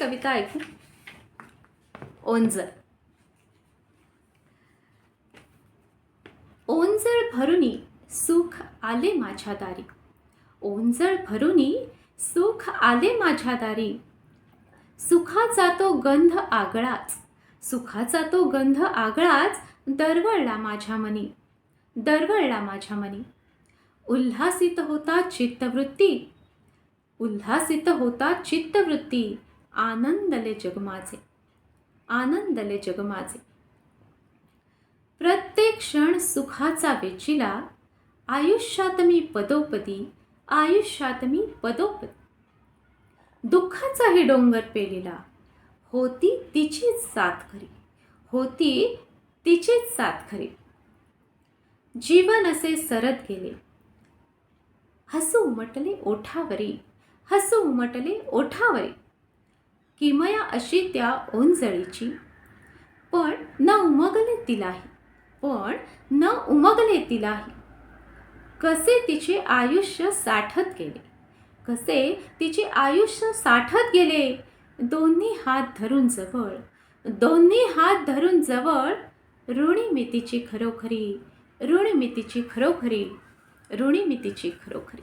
कविता ऐकू? ओंजळ. ओंजळ भरुनी सुख आले माझ्या दारी. ओंजळ भरुनी सुख आले माझ्या दारी. सुखाचा तो गंध आगळाच. सुखाचा तो गंध आगळाच दरवळला माझ्या मनी. दरवळला माझ्या मनी. उल्हासित होता चित्तवृत्ती. उल्हासित होता चित्तवृत्ती. आनंदले जगमाजे आनंदले जगमाजे प्रत्येक क्षण सुखाचा वेचिला आयुष्यात मी पदोपदी आयुष्यात मी पदोपदी. दुःखाचाही डोंगर पेलेला होती तिचीच साथ खरी होती तिचीच साथ खरी. जीवन असे सरत गेले. हसू उमटले ओठावरी हसू उमटले ओठावरी. किमया अशी त्या ओंजळीची. पण न उमगले तिलाही पण न उमगले तिलाही. कसे तिचे आयुष्य साठत गेले? कसे तिचे आयुष्य साठत गेले? दोन्ही हात धरून जवळ दोन्ही हात धरून जवळ. ऋणीमितीची खरोखरी ऋणमितीची खरोखरी ऋणीमितीची खरोखरी.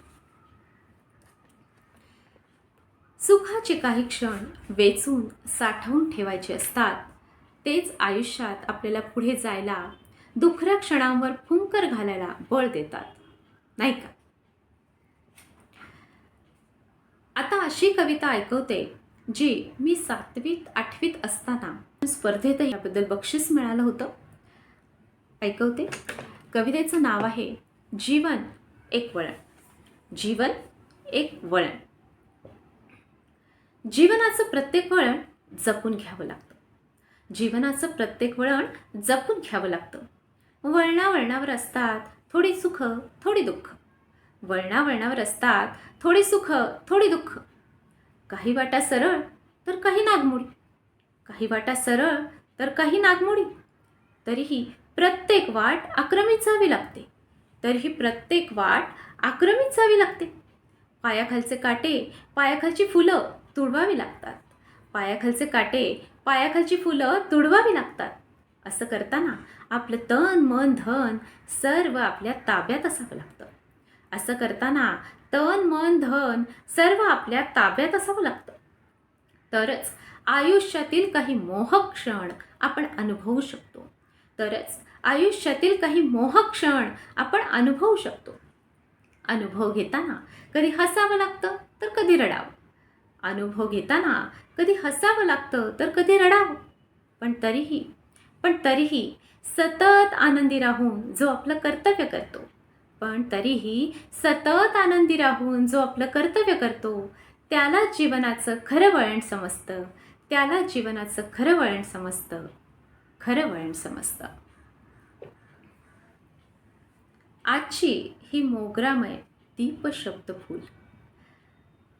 सुखाचे काही क्षण वेचून साठवून ठेवायचे असतात. तेच आयुष्यात आपल्याला पुढे जायला दुखऱ्या क्षणांवर फुंकर घालायला बळ देतात. नाही का? आता अशी कविता ऐकवते जी मी सातवीत आठवीत असताना स्पर्धेत याबद्दल बक्षीस मिळालं होतं. ऐकवते. कवितेचं नाव आहे जीवन एक वळण. जीवन एक वळण. जीवनाचं प्रत्येक वळण जपून घ्यावं लागतं. जीवनाचं प्रत्येक वळण जपून घ्यावं लागतं. वळणावळणावर असतात थोडी सुख थोडी दुःख. वळणावळणावर असतात थोडी सुख थोडी दुःख. काही वाटा सरळ तर काही नागमोडी. काही वाटा सरळ तर काही नागमोडी. तरीही प्रत्येक वाट आक्रमित जावी लागते. तरीही प्रत्येक वाट आक्रमित जावी लागते. पायाखालचे काटे पायाखालची फुलं तुडवावी लागतात. पायाखालचे काटे पायाखालची फुलं तुडवावी लागतात. असं करताना आपलं तन मन धन सर्व आपल्या ताब्यात असावं लागतं. असं करताना तन मन धन सर्व आपल्या ताब्यात असावं लागतं. तरच आयुष्यातील काही मोहक क्षण आपण अनुभवू शकतो. तरच आयुष्यातील काही मोहक क्षण आपण अनुभवू शकतो. अनुभव घेताना कधी हसावं लागतं तर कधी रडावं. अनुभव घेताना कधी हसावं लागतं तर कधी रडावं. पण तरीही पण तरीही सतत आनंदी राहून जो आपलं कर्तव्य करतो पण तरीही सतत आनंदी राहून जो आपलं कर्तव्य करतो त्याला जीवनाचं खरं वळण समजतं. त्याला जीवनाचं खरं वळण समजतं. खरं वळण समजतं. आजची ही मोगरामय दीपशब्द फूल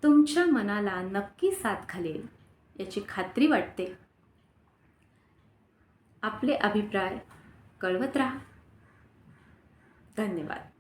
तुमच्या मनाला नक्की साथ घालेल याची खात्री वाटते. आपले अभिप्राय कळवत राहा. धन्यवाद.